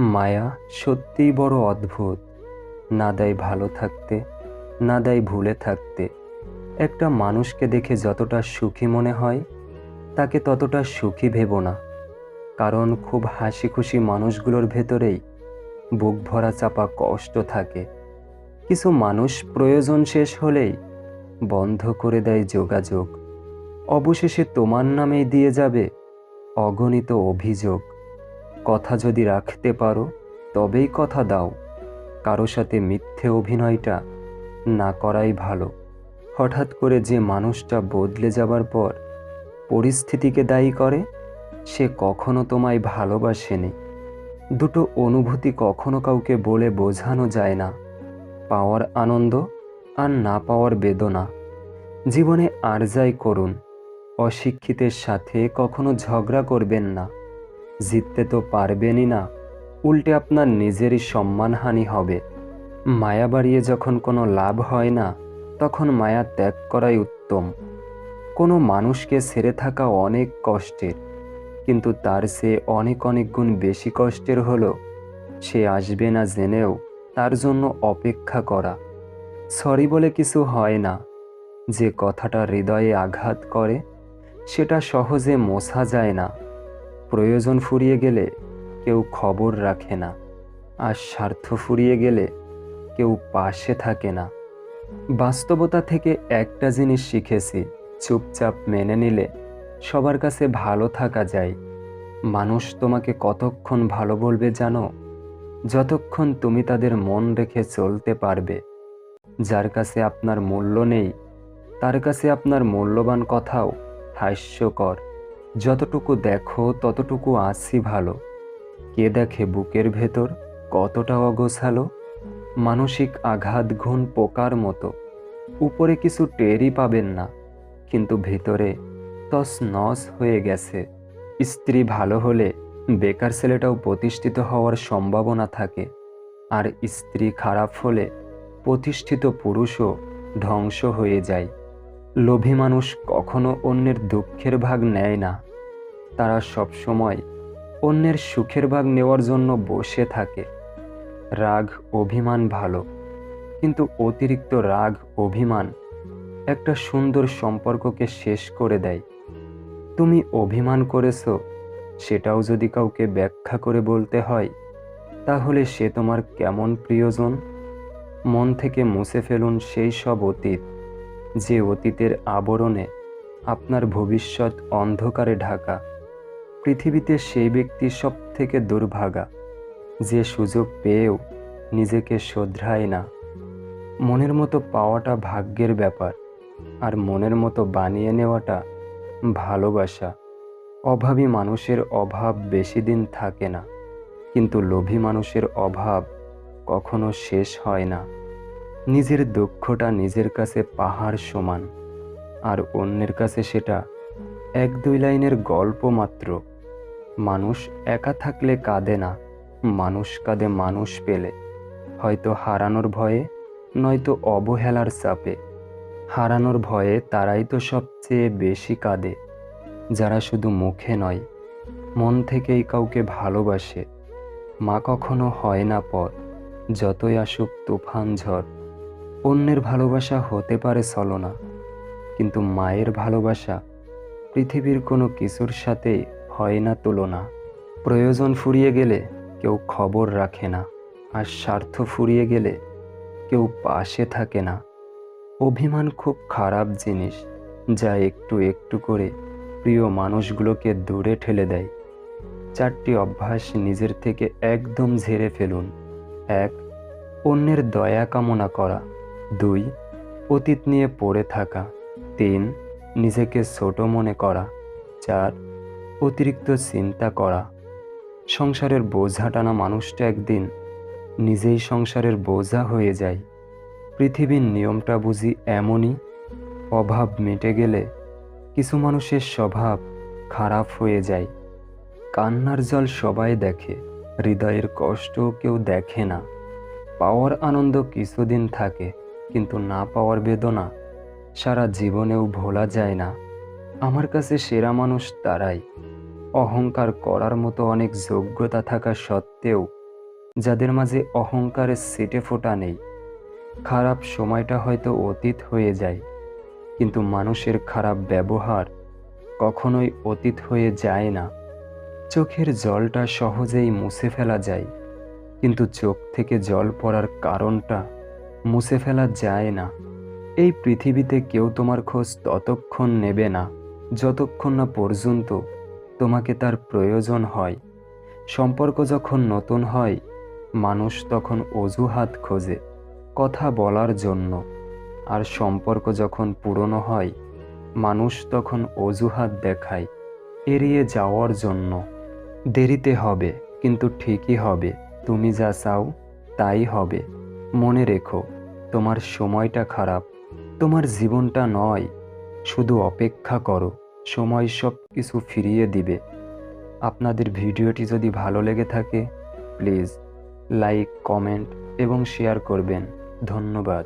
মায়া সত্যিই বড় অদ্ভুত। না দেয় ভালো থাকতে, না দেয় ভুলে থাকতে। একটা মানুষকে দেখে যতটা সুখী মনে হয়, তাকে ততটা সুখী ভেবো না। কারণ খুব হাসি খুশি মানুষগুলোর ভেতরেই বুক ভরা চাপা কষ্ট থাকে। কিছু মানুষ প্রয়োজন শেষ হলেই বন্ধ করে দেয় যোগাযোগ। অবশেষে তোমার নামেই দিয়ে যাবে অগণিত অভিযোগ। কথা যদি রাখতে পারো, তবেই কথা দাও। কারও সাথে মিথ্যে অভিনয়টা না করাই ভালো। হঠাৎ করে যে মানুষটা বদলে যাবার পর পরিস্থিতিকে দায়ী করে, সে কখনো তোমায় ভালোবাসেনি। দুটো অনুভূতি কখনো কাউকে বলে বোঝানো যায় না। পাওয়ার আনন্দ আর না পাওয়ার বেদনা। জীবনে আর যাই করুন, অশিক্ষিতের সাথে কখনো ঝগড়া করবেন না। জিততে তো পারবেনই না, উল্টে আপনার নিজেরই সম্মানহানি হবে। মায়া বাড়িয়ে যখন কোনো লাভ হয় না, তখন মায়া ত্যাগ করাই উত্তম। কোনো মানুষকে ছেড়ে থাকা অনেক কষ্টের, কিন্তু তার সে অনেক অনেক গুণ বেশি কষ্টের হলো, সে আসবে না জেনেও তার জন্য অপেক্ষা করা। সরি বলে কিছু হয় না, যে কথাটা হৃদয়ে আঘাত করে, সেটা সহজে মোছা যায় না। প্রয়োজন ফুরিয়ে গেলে কেউ খবর রাখে না। আর স্বার্থ ফুরিয়ে গেলে কেউ পাশে থাকে না। বাস্তবতা থেকে একটা জিনিস শিখেছি, চুপচাপ মেনে নিলে সবার কাছে ভালো থাকা যায়। মানুষ তোমাকে কতক্ষণ ভালো বলবে জানো? যতক্ষণ তুমি তাদের মন রেখে চলতে পারবে। যার কাছে আপনার মূল্য নেই, তার কাছে আপনার মূল্যবান কথাও হাস্যকর। যতটুকু দেখো, ততটুকু আসি ভালো। কে দেখে বুকের ভেতর কতটা অগোছালো? মানসিক আঘাত ঘুণ পোকার মতো। উপরে কিছু টেরই পাবেন না, কিন্তু ভেতরে তস নস হয়ে গেছে। স্ত্রী ভালো হলে বেকার ছেলেটাও প্রতিষ্ঠিত হওয়ার সম্ভাবনা থাকে, আর স্ত্রী খারাপ হলে প্রতিষ্ঠিত পুরুষও ধ্বংস হয়ে যায়। লোভী মানুষ কখনো অন্যের দুঃখের ভাগ নেয় না। তারা সবসময় অন্যের সুখের ভাগ নেওয়ার জন্য বসে থাকে। রাগ, অভিমান ভালো, কিন্তু অতিরিক্ত রাগ, অভিমান একটা সুন্দর সম্পর্ককে শেষ করে দেয়। তুমি অভিমান করেছ, সেটাও যদি কাউকে ব্যাখ্যা করে বলতে হয়, তাহলে সে তোমার কেমন প্রিয়জন? মন থেকে মুছে ফেলুন সেই সব অতীত। যে অতীতের আবরণে আপনার ভবিষ্যৎ অন্ধকারে ঢাকা। পৃথিবীতে সেই ব্যক্তি সব থেকে দুর্ভাগা, যে সুযোগ পেয়েও নিজেকে শোধরায় না। মনের মতো পাওয়াটা ভাগ্যের ব্যাপার, আর মনের মতো বানিয়ে নেওয়াটা ভালোবাসা। অভাবী মানুষের অভাব বেশি দিন থাকে না, কিন্তু লোভী মানুষের অভাব কখনো শেষ হয় না। নিজের দক্ষটা নিজের কাছে পাহাড় সমান, আর অন্যের কাছে সেটা এক দুই লাইনের গল্প মাত্র। মানুষ একা থাকলে কাঁদে না, মানুষ কাঁদে মানুষ পেলে। হয়তো হারানোর ভয়ে, নয়তো অবহেলার চাপে। হারানোর ভয়ে তারাই তো সবচেয়ে বেশি কাঁদে, যারা শুধু মুখে নয়, মন থেকেই কাউকে ভালোবাসে। মা কখনো হয় না পর যতই আসুক তুফান ঝড়। অন্যের ভালোবাসা হতে পারে ছলনা, কিন্তু মায়ের ভালোবাসা পৃথিবীর কোনো কিছুর সাথে হয় না তুলনা। প্রয়োজন ফুরিয়ে গেলে কেউ খবর রাখে না, আর স্বার্থ ফুরিয়ে গেলে কেউ পাশে থাকে না। অভিমান খুব খারাপ জিনিস, যা একটু একটু করে প্রিয় মানুষগুলোকে দূরে ঠেলে দেয়। চারটি অভ্যাস নিজের থেকে একদম ঝেড়ে ফেলুন। এক, অন্যের দয়া কামনা করা। দুই, অতীত নিয়ে পড়ে থাকা। তিন, নিজেকে ছোট মনে করা। চার, অতিরিক্ত চিন্তা করা। সংসারের বোঝা টানা মানুষটা একদিন নিজেই সংসারের বোঝা হয়ে যায়। পৃথিবীর নিয়মটা বুঝি এমনই, অভাব মিটে গেলে কিছু মানুষের স্বভাব খারাপ হয়ে যায়। কান্নার জল সবাই দেখে, হৃদয়ের কষ্ট কেউ দেখে না। পাওয়ার আনন্দ কিছুদিন থাকে। কিন্তু না পাওয়ার বেদনা সারা জীবনেও ভোলা যায় না। আমার কাছে সেরা মানুষ তারাই। অহংকার করার মতো অনেক যোগ্যতা থাকা সত্ত্বেও যাদের মাঝে অহংকারের সেটে ফোটা নেই, খারাপ সময়টা হয়তো অতীত হয়ে যায়, কিন্তু মানুষের খারাপ ব্যবহার কখনোই অতীত হয়ে যায় না। চোখের জলটা সহজেই মুছে ফেলা যায়, কিন্তু চোখ থেকে জল পড়ার কারণটা মুছে ফেলা যায় না। এই পৃথিবীতে কেউ তোমার খোঁজ ততক্ষণ নেবে না, যতক্ষণ না পর্যন্ত তোমাকে তার প্রয়োজন হয়। সম্পর্ক যখন নতুন হয়, মানুষ তখন অজুহাত খোঁজে কথা বলার জন্য। আর সম্পর্ক যখন পুরনো হয়, মানুষ তখন অজুহাত দেখায়, এড়িয়ে যাওয়ার জন্য। দেরিতে হবে, কিন্তু ঠিকই হবে, তুমি যা চাও তাই হবে। মনে রেখো, তোমার সময়টা খারাপ, তোমার জীবনটা নয়। শুধু অপেক্ষা করো, সময় সব কিছু ফিরিয়ে দিবে। আপনাদের ভিডিওটি যদি ভালো লেগে থাকে, প্লিজ লাইক, কমেন্ট এবং শেয়ার করবেন। ধন্যবাদ।